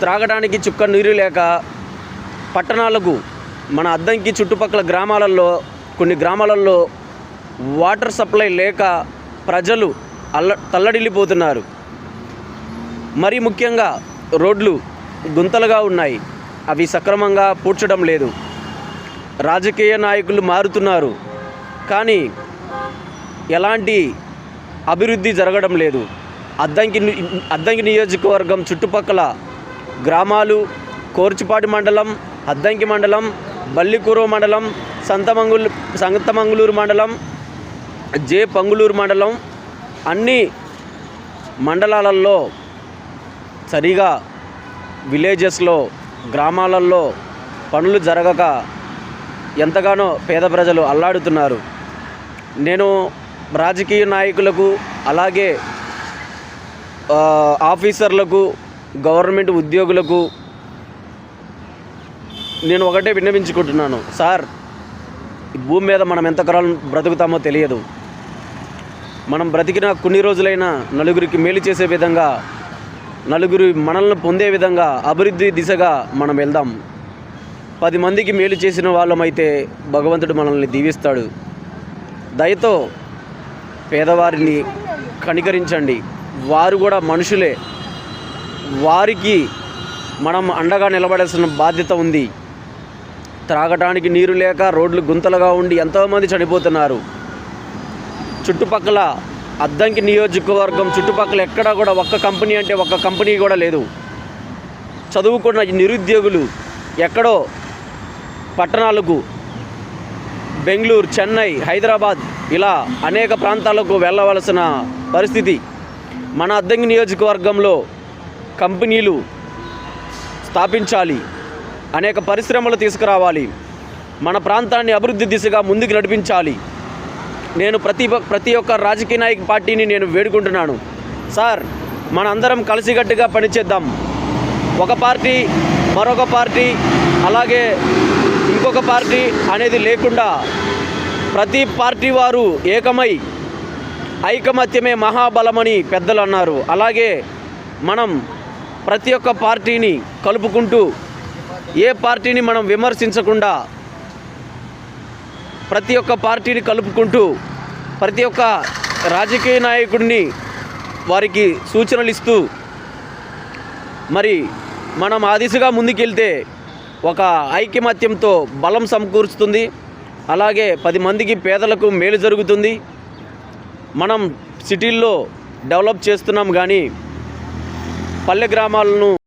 త్రాగడానికి చుక్క నీరు లేక పట్టణాలకు మన అద్దంకి చుట్టుపక్కల గ్రామాలలో కొన్ని గ్రామాలలో వాటర్ సప్లై లేక ప్రజలు అల్ల తల్లడిల్లిపోతున్నారు. మరి ముఖ్యంగా రోడ్లు గుంతలుగా ఉన్నాయి. అవి సక్రమంగా పూడ్చడం లేదు. రాజకీయ నాయకులు మారుతున్నారు. కానీ ఎలాంటి అభివృద్ధి జరగడం లేదు. అద్దంకి అద్దంకి నియోజకవర్గం చుట్టుపక్కల గ్రామాలు కోర్చుపాటి మండలం అద్దంకి మండలం బల్లికూరు మండలం సంతమంగులు సంతమంగుళూరు మండలం జే. పంగులూరు మండలం అన్ని మండలాలలో సరిగా విలేజెస్లో గ్రామాలలో పనులు జరగక ఎంతగానో పేద ప్రజలు అల్లాడుతున్నారు. నేను రాజకీయ నాయకులకు అలాగే ఆఫీసర్లకు గవర్నమెంట్ ఉద్యోగులకు నేను ఒకటే విన్నవించుకుంటున్నాను. సార్ ఈ భూమి మీద మనం ఎంతకాలం బ్రతుకుతామో తెలియదు. మనం బ్రతికిన కొన్ని రోజులైనా నలుగురికి మేలు చేసే విధంగా నలుగురు మనల్ని పొందే విధంగా అభివృద్ధి దిశగా మనం వెళ్దాం. పది మందికి మేలు చేసిన వాళ్ళమైతే భగవంతుడు మనల్ని దీవిస్తాడు. దయతో పేదవారిని కనికరించండి. వారు కూడా మనుషులే. వారికి మనం అండగా నిలబడాల్సిన బాధ్యత ఉంది. త్రాగటానికి నీరు లేక రోడ్లు గుంతలుగా ఉండి ఎంతోమంది చనిపోతున్నారు. చుట్టుపక్కల అద్దంకి నియోజకవర్గం చుట్టుపక్కల ఎక్కడా కూడా ఒక్క కంపెనీ అంటే ఒక్క కంపెనీ కూడా లేదు. చదువుకున్న ఈ నిరుద్యోగులు ఎక్కడో పట్టణాలకు బెంగళూరు చెన్నై హైదరాబాద్ ఇలా అనేక ప్రాంతాలకు వెళ్ళవలసిన పరిస్థితి. మన అద్దంకి నియోజకవర్గంలో కంపెనీలు స్థాపించాలి అనేక పరిశ్రమలు తీసుకురావాలి మన ప్రాంతాన్ని అభివృద్ధి దిశగా ముందుకు నడిపించాలి. నేను ప్రతి ప్రతి ఒక్క రాజకీయ నాయక పార్టీని నేను వేడుకుంటున్నాను. సార్ మన అందరం కలిసికట్టుగా పనిచేద్దాం. ఒక పార్టీ మరొక పార్టీ అలాగే ఇంకొక పార్టీ అనేది లేకుండా ప్రతి పార్టీ వారు ఏకమై ఐకమత్యమే మహాబలమని పెద్దలు అన్నారు. అలాగే మనం ప్రతి ఒక్క పార్టీని కలుపుకుంటూ ఏ పార్టీని మనం విమర్శించకుండా ప్రతి ఒక్క పార్టీని కలుపుకుంటూ ప్రతి ఒక్క రాజకీయ నాయకుడిని వారికి సూచనలు ఇస్తూ మరి మనం ఆ దిశగా ముందుకెళ్తే ఒక ఐకమత్యంతో బలం సమకూరుస్తుంది. అలాగే పది మందికి పేదలకు మేలు జరుగుతుంది. మనం సిటీల్లో డెవలప్ చేస్తున్నాం కానీ పల్లె గ్రామాలను